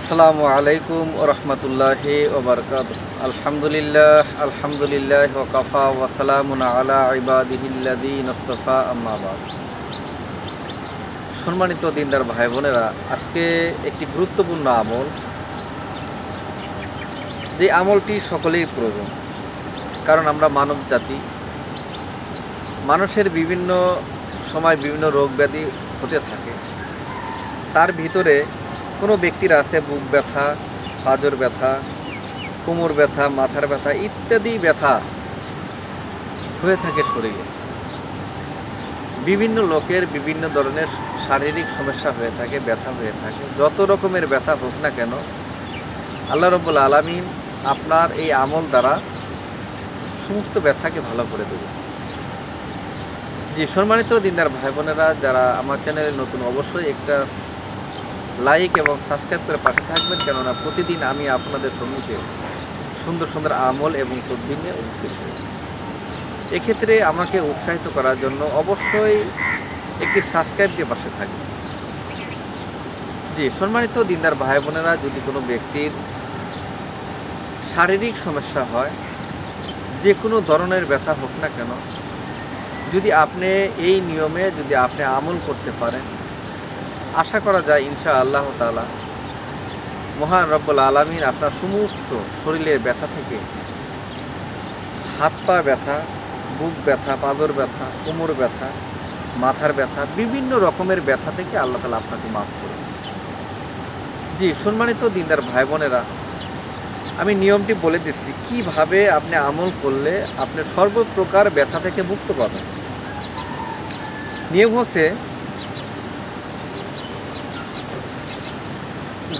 আসসালামু আলাইকুম রহমতুল্লাহি ওবরকাত আলহামদুলিল্লাহ আলহামদুলিল্লাহ ওকাফা ওয়াসালামুন আলা ইবাদিহিল্লাদিন মুস্তফা আম্মাবাদ সম্মানিত দিনদার ভাই বোনেরা, আজকে একটি গুরুত্বপূর্ণ আমল। যে আমলটি সকলেই প্রয়োজন, কারণ আমরা মানব জাতি। মানুষের বিভিন্ন সময় বিভিন্ন রোগ ব্যাধি হতে থাকে। তার ভিতরে কোনো ব্যক্তির আছে বুক ব্যথা, পাজর ব্যথা, কোমর ব্যথা, মাথার ব্যথা ইত্যাদি ব্যথা হয়ে থাকে শরীরে। বিভিন্ন লোকের বিভিন্ন ধরনের শারীরিক সমস্যা হয়ে থাকে, ব্যথা হয়ে থাকে। যত রকমের ব্যথা হোক না কেন, আল্লাহ রব্বুল আলমিন আপনার এই আমল দ্বারা সমস্ত ব্যথাকে ভালো করে দেবে জি, সম্মানিত দিনদার ভাই বোনেরা যারা আমার চ্যানেলে নতুন, অবশ্যই একটা লাইক এবং সাবস্ক্রাইব করে পাশে থাকবেন, কেননা প্রতিদিন আমি আপনাদের সম্মুখে সুন্দর সুন্দর আমল এবং তদ্বির নিয়ে উপস্থিত এক্ষেত্রে আমাকে উৎসাহিত করার জন্য অবশ্যই একটি সাবস্ক্রাইব দিয়ে পাশে থাকবেন। জি, সম্মানিত দিনদার ভাই বোনেরা, যদি কোনো ব্যক্তির শারীরিক সমস্যা হয়, যে কোনো ধরনের ব্যথা হোক না কেন, যদি আপনি এই নিয়মে যদি আপনি আমল করতে পারেন আশা করা যায় ইনশা আল্লাহ তালা মহান রব্বুল আলমিন আপনার সমস্ত শরীরের ব্যথা থেকে হাত পা ব্যথা, বুক ব্যথা, পাদর ব্যথা, কোমর ব্যথা, মাথার ব্যথা, বিভিন্ন রকমের ব্যথা থেকে আল্লাহ তালা আপনাকে মাফ করবে জি, সম্মানিত দিনদার ভাই বোনেরা আমি নিয়মটি বলে দিচ্ছি, কীভাবে আপনি আমল করলে আপনি সর্বপ্রকার ব্যথা থেকে মুক্ত পাবেন। নিয়ম হচ্ছে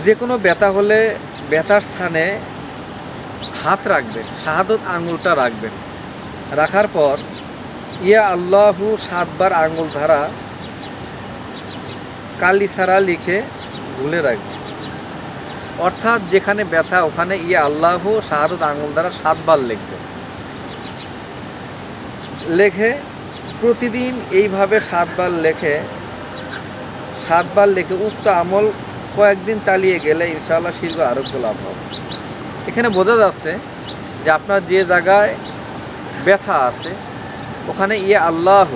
যে কোনো ব্যথা হলে ব্যথার স্থানে হাত রাখবেন, শাহাদত আঙুলটা রাখবেন। রাখার পর ইয়া আল্লাহু সাতবার আঙুল ধারা কালি সারা লিখে ভুলে রাখবেন। অর্থাৎ যেখানে ব্যথা, ওখানে ইয়া আল্লাহু শাহাদত আঙুল দ্বারা সাতবার লিখবেন। লেখে প্রতিদিন এইভাবে সাতবার লেখে সাতবার লেখে উক্ত আমল কয়েকদিন চালিয়ে গেলে ইনশাআল্লাহ শীর্ঘ আরোগ্য লাভ হবে। এখানে বোঝা যাচ্ছে যে আপনার যে জায়গায় ব্যথা আছে, ওখানে ইয়ে আল্লাহ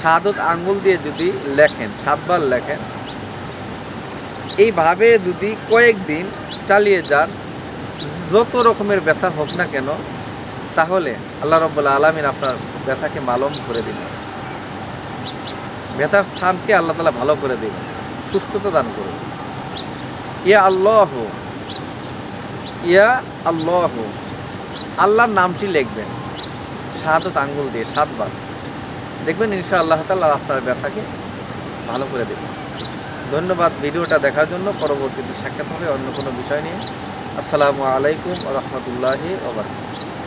সাদত আঙ্গুল দিয়ে যদি লেখেন, সাতবার লেখেন, এইভাবে যদি কয়েকদিন চালিয়ে যান, যত রকমের ব্যথা হোক না কেন, তাহলে আল্লাহ রব্বুল্লা আলমিন আপনার ব্যথাকে মালম করে দিবেন। ব্যথার স্থানকে আল্লাহ তালা ভালো করে দেবেন, সুস্থতা দান করুন। ইয়া আল্লাহ। ইয়া আল্লাহ। আল্লাহর নামটি লিখবেন। সাত আঙ্গুল দিয়ে সাতবার। দেখবেন ইনশা আল্লাহ তাল্লাহ আপনার ব্যথাকে ভালো করে দেবেন ধন্যবাদ ভিডিওটা দেখার জন্য। পরবর্তীতে সাক্ষাৎ হবে অন্য কোনো বিষয় নিয়ে। আসসালামু আলাইকুম রহমতুল্লাহি ওবরাকাতুহু